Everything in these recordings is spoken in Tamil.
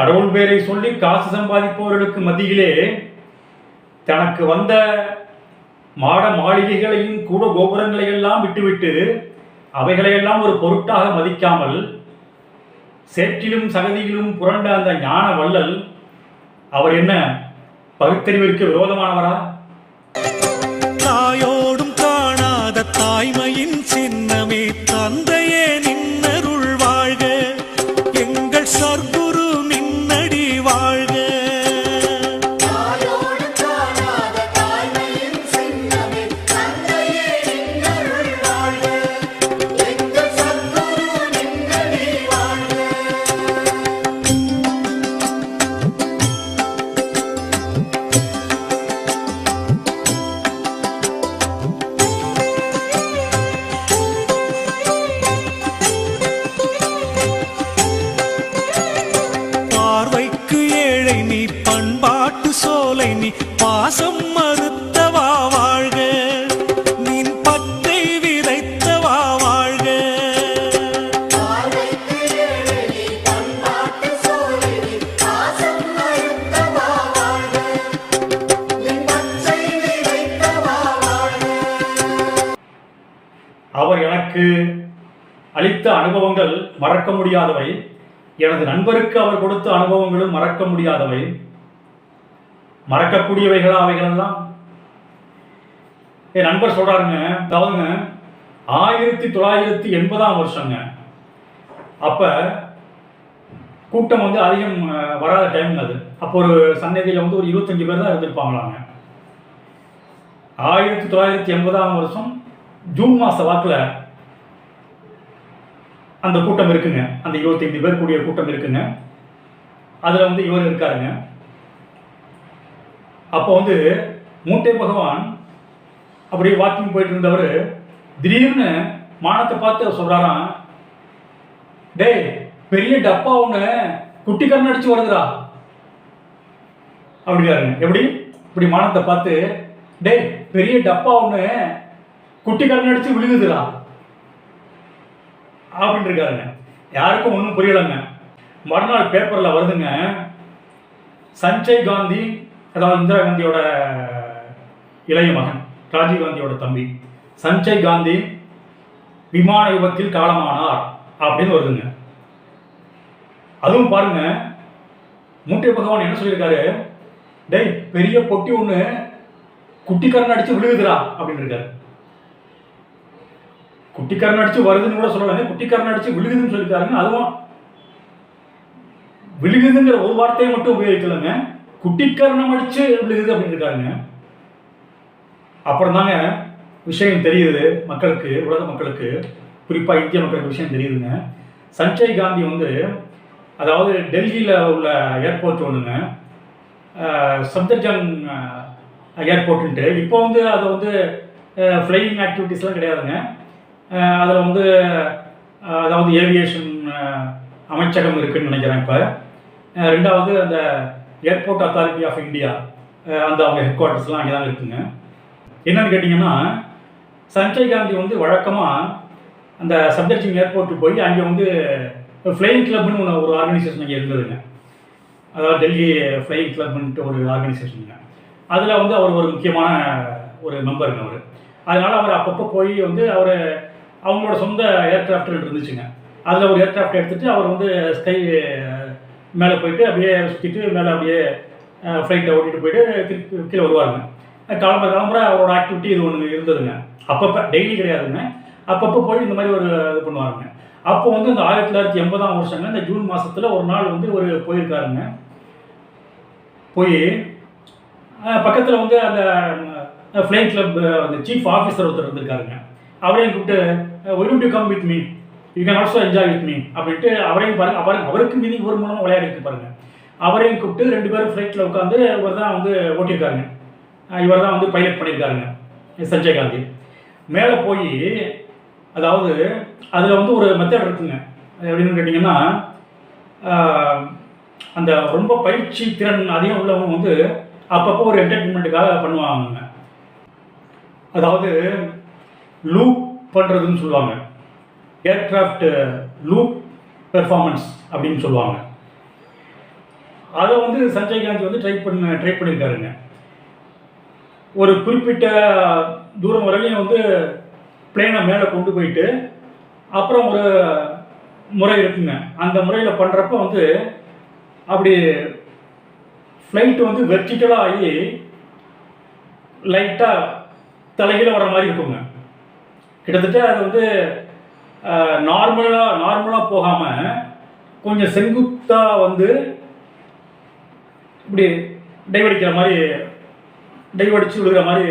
கடவுள் பேரை சொல்லி காசு சம்பாதிப்பவர்களுக்கு மத்தியிலே தனக்கு வந்த மாட மாளிகைகளையும் கூட கோபுரங்களை எல்லாம் விட்டுவிட்டு அவைகளையெல்லாம் ஒரு பொருட்டாக மதிக்காமல் சேற்றிலும் சகதியிலும் புரண்ட அந்த ஞான வள்ளல் அவர் என்ன பகுத்தறிவிற்கு விரோதமானவரா? தாயோடும் காணாத தாய்மையின் சின்ன பாசம் மறுத்தவா வாழ்க? நின் பத்தை விதைத்தவா வாழ்க? அவர் எனக்கு அளித்த அனுபவங்கள் மறக்க முடியாதவை. எனது நண்பருக்கு அவர் கொடுத்த அனுபவங்களும் மறக்க முடியாதவை. மறக்கக்கூடியவைகளா அவைகளெல்லாம்? என் நண்பர் சொல்கிறாருங்க அதாவதுங்க ஆயிரத்தி தொள்ளாயிரத்தி எண்பதாம் வருஷங்க. அப்போ கூட்டம் வந்து அதிகம் வராத டைம் அது. அப்போ ஒரு சன்னதியில் வந்து ஒரு இருபத்தஞ்சி பேர் தான் இருந்திருப்பாங்களாங்க. ஆயிரத்தி தொள்ளாயிரத்தி எண்பதாம் வருஷம் ஜூன் மாத வாக்கில் அந்த கூட்டம் இருக்குங்க. அந்த இருபத்தைந்து பேர் கூடிய கூட்டம் இருக்குங்க. அதில் வந்து இவர் இருக்காருங்க. அப்போ வந்து மூட்டை பகவான் அப்படியே வாக்கிங் போயிட்டு இருந்தவர் திடீர்னு மானத்தை பார்த்து சொல்றாராம் டேய் பெரிய டப்பா ஒன்று குட்டி கண்ணு அடிச்சு வருதுடா. அப்படிங்கிறாருங்க எப்படி? இப்படி மானத்தை பார்த்து டேய் பெரிய டப்பா ஒன்று குட்டி கண்ணு அடிச்சு விழுகுதுடா. அப்படின்னு இருக்காருங்க. யாருக்கும் ஒன்றும் புரியலைங்க. மறுநாள் பேப்பரில் வருதுங்க சஞ்சய் காந்தி அதாவது இந்திரா காந்தியோட இளைய மகன் ராஜீவ் காந்தியோட தம்பி. சஞ்சய் காந்தி விமான விபத்தில் காலமானார் அப்படின்னு வருதுங்க. அதுவும் பாருங்க மூட்டை பகவான் என்ன சொல்லியிருக்காரு? டேய் பெரிய பொட்டி ஒன்று குட்டிக்காரன் அடிச்சு விழுகுதுடா அப்படின்னு இருக்காரு. குட்டிக்காரன் அடிச்சு வருதுன்னு கூட சொல்லலாங்க குட்டிக்காரன் அடிச்சு விழுகுதுன்னு சொல்லியிருக்காருங்க. அதுவும் விழுகுதுங்கிற ஒரு வார்த்தையை மட்டும் உபயோகிக்கலங்க. குட்டிக்காரணம் அடிச்சு விழுகுது அப்படின்னு இருக்காங்க அப்புறம் தாங்க விஷயம் தெரியுது மக்களுக்கு உலக மக்களுக்கு. குறிப்பாக இந்திய மக்களுக்கு விஷயம் தெரியுதுங்க. சஞ்சய் காந்தி வந்து அதாவது டெல்லியில் உள்ள ஏர்போர்ட் ஒன்றுங்க சப்தர்ஜங் ஏர்போர்ட்டுன்ட்டு இப்போ வந்து அது வந்து ஃப்ளையிங் ஆக்டிவிட்டீஸ்லாம் கிடையாதுங்க. அதில் வந்து அதாவது ஏவியேஷன் அமைச்சகம் இருக்குதுன்னு நினைக்கிறேன் இப்போ. ரெண்டாவது அந்த ஏர்போர்ட் அத்தாரிட்டி ஆஃப் இந்தியா அந்த அவங்க ஹெட் குவார்ட்டர்ஸ்லாம் அங்கே தான் இருக்குங்க. என்னன்னு கேட்டிங்கன்னா சஞ்சய் காந்தி வந்து வழக்கமாக அந்த சப்தர்ஜிங் ஏர்போர்ட்டுக்கு போய் அங்கே வந்து ஃப்ளைங் கிளப்னு ஒன்று ஒரு ஆர்கனைசேஷன் அங்கே இருந்ததுங்க. அதாவது டெல்லி ஃப்ளைங் கிளப்னுட்டு ஒரு ஆர்கனைசேஷனுங்க அதில் வந்து அவர் ஒரு முக்கியமான ஒரு மெம்பருங்க அவர். அதனால் அவர் அப்பப்போ போய் வந்து அவர் அவங்களோட சொந்த ஏர்கிராஃப்ட் இருந்துச்சுங்க. அதில் ஒரு ஏர்கிராஃப்ட் எடுத்துகிட்டு அவர் வந்து ஸ்கை மேலே போயிட்டு அப்படியே சுற்றிட்டு மேலே அப்படியே ஃப்ளைட்டை ஓட்டிகிட்டு போயிட்டு திருப்பி கீழே வருவாருங்க. கிளம்புற கிளம்புற அவரோட ஆக்டிவிட்டி இது ஒன்று இருந்ததுங்க. அப்பப்போ டெய்லி கிடையாதுங்க. அப்பப்போ போய் இந்த மாதிரி ஒரு இது பண்ணுவாருங்க. அப்போ வந்து இந்த ஆயிரத்தி தொள்ளாயிரத்தி எண்பதாம் வருஷங்க இந்த ஜூன் மாதத்தில் ஒரு நாள் வந்து ஒரு போயிருக்காருங்க. போய் பக்கத்தில் வந்து அந்த ஃப்ளைங் கிளப் அந்த சீஃப் ஆஃபீஸர் ஒருத்தர் இருந்திருக்காருங்க. அவரையும் கூப்பிட்டு why to come with me you can also enjoy with me அப்படின்ட்டு அவரையும் பாருங்க. அவர் அவருக்கு மீதி ஒரு மூலமாக விளையாடிருக்கு பாருங்க. அவரையும் கூப்பிட்டு ரெண்டு பேரும் ஃப்ளைட்டில் உட்காந்து இவர் தான் வந்து ஓட்டியிருக்காருங்க. இவர் தான் வந்து பைலட் பண்ணியிருக்காருங்க. சஞ்சய் காந்தி. மேலே போய் அதாவது அதில் வந்து ஒரு மெத்தட் இருக்குங்க. அது எப்படின்னு கேட்டிங்கன்னா அந்த ரொம்ப பயிற்சி திறன் அதிகம் உள்ளவங்க வந்து அப்பப்போ ஒரு என்டர்டெயின்மெண்ட்டுக்காக பண்ணுவாங்க அதாவது லூப் பண்ணுறதுன்னு சொல்லுவாங்க. ஏர்க்ராஃப்ட் லூப் பெர்ஃபார்மன்ஸ் அப்படின்னு சொல்லுவாங்க. அதை வந்து சஞ்சய் காந்தி வந்து ட்ரை பண்ண ட்ரை பண்ணியிருக்காருங்க. ஒரு குறிப்பிட்ட தூரம் வரையிலையும் வந்து பிளேனை மேலே கொண்டு போயிட்டு அப்புறம் ஒரு முறை இருக்குங்க. அந்த முறையில் பண்ணுறப்ப வந்து அப்படி ஃப்ளைட்டு வந்து வெர்டிக்கலாக ஆகி லைட்டாக தலைகீழ வர மாதிரி இருக்குங்க. கிட்டத்தட்ட அது வந்து நார்மலாக நார்மலாக போகாமல் கொஞ்சம் செங்குத்தாக வந்து இப்படி டைவடிக்கிற மாதிரி டைவடிச்சு விழுகிற மாதிரி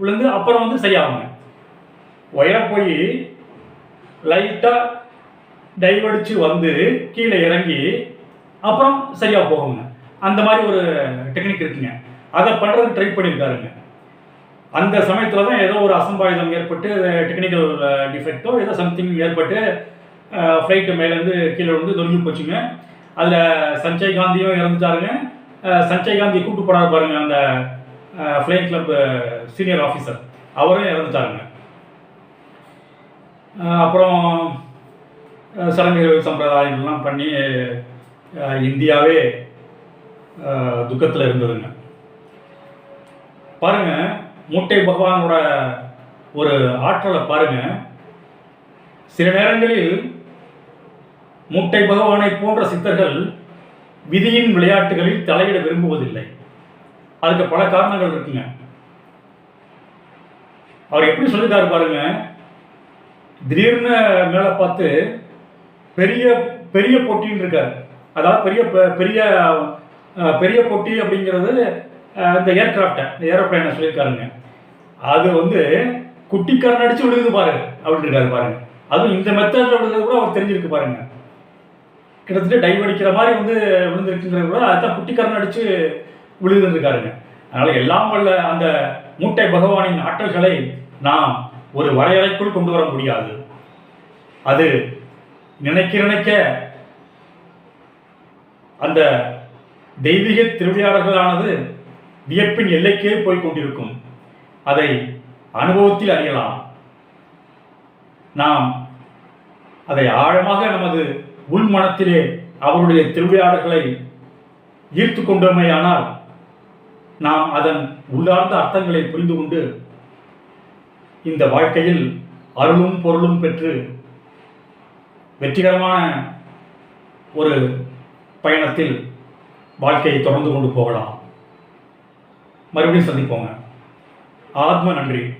விழுந்து அப்புறம் வந்து சரியாகுங்க. ஒயராக போய் லைட்டாக டைவடிச்சு வந்து கீழே இறங்கி அப்புறம் சரியாக போகுங்க. அந்த மாதிரி ஒரு டெக்னிக் இருக்குங்க. அதை பண்ணுறதுக்கு ட்ரை பண்ணியிருக்காருங்க அந்த சமயத்தில் தான் ஏதோ ஒரு அசம்பாவிதம் ஏற்பட்டு டெக்னிக்கல் டிஃபெக்டோ ஏதோ சம்திங் ஏற்பட்டு ஃப்ளைட்டு மேலேருந்து கீழே வந்து நொறுங்கி போச்சுங்க. அதில் சஞ்சய் காந்தியும் இறந்துட்டாருங்க. சஞ்சய் காந்தி கூட்டு போனார் பாருங்க அந்த ஃப்ளைங் கிளப் சீனியர் ஆஃபீஸர் அவரும் இறந்துட்டாருங்க. அப்புறம் அஹ், சடங்குகள் சம்பிரதாயங்கள்லாம் பண்ணி இந்தியாவே துக்கத்தில் இருந்ததுங்க. பாருங்க மூட்டை பகவானோட ஒரு ஆற்றலை பாருங்க. சில நேரங்களில் மூட்டை பகவானை போன்ற சித்தர்கள் விதியின் விளையாட்டுகளில் தலையிட விரும்புவதில்லை. அதுக்கு பல காரணங்கள் இருக்குங்க. அவர் எப்படி சொல்லிட்டாரு பாருங்க. திடீர்னு மேலே பார்த்து பெரிய பெரிய போட்டின்னு இருக்காரு. அதாவது பெரிய பெ- பெரிய பெரிய போட்டி அப்படிங்கிறது இந்த ஏர்கிராஃப்டை இந்த ஏரோப்ளைனை சொல்லியிருக்காருங்க. அது வந்து குட்டிக்காரன் அடித்து விழுகுது பாரு அப்படின்னு இருக்காரு பாருங்க. அதுவும் இந்த மெத்தடில் விழுந்தது கூட அவர் தெரிஞ்சிருக்கு பாருங்க. கிட்டத்தட்ட டைவ் அடிக்கிற மாதிரி வந்து விழுந்திருக்குங்கிறது கூட அதுதான் குட்டிக்காரன் அடித்து விழுதுன்னு இருக்காருங்க. அதனால் எல்லாம் வல்ல அந்த மூட்டை பகவானின் ஆற்றல்களை நாம் ஒரு வரையறைக்குள் கொண்டு வர முடியாது. அது நினைக்க நினைக்க அந்த தெய்வீக திருவிளையாடல்களானது வியப்பின் எல்லைக்கே போய் கொண்டிருக்கும். அதை அனுபவத்தில் அறியலாம். நாம் அதை ஆழமாக நமது உள்மனத்திலே அவருடைய திருவிளையாடல்களை ஈர்த்து கொண்டோமேயானால் நாம் அதன் உள்ளார்ந்த அர்த்தங்களை புரிந்து கொண்டு இந்த வாழ்க்கையில் அருளும் பொருளும் பெற்று வெற்றிகரமான ஒரு பயணத்தில் வாழ்க்கையை தொடர்ந்து கொண்டு போகலாம். மறுபடியும் சந்திப்போங்க. ஆத்ம நன்றி.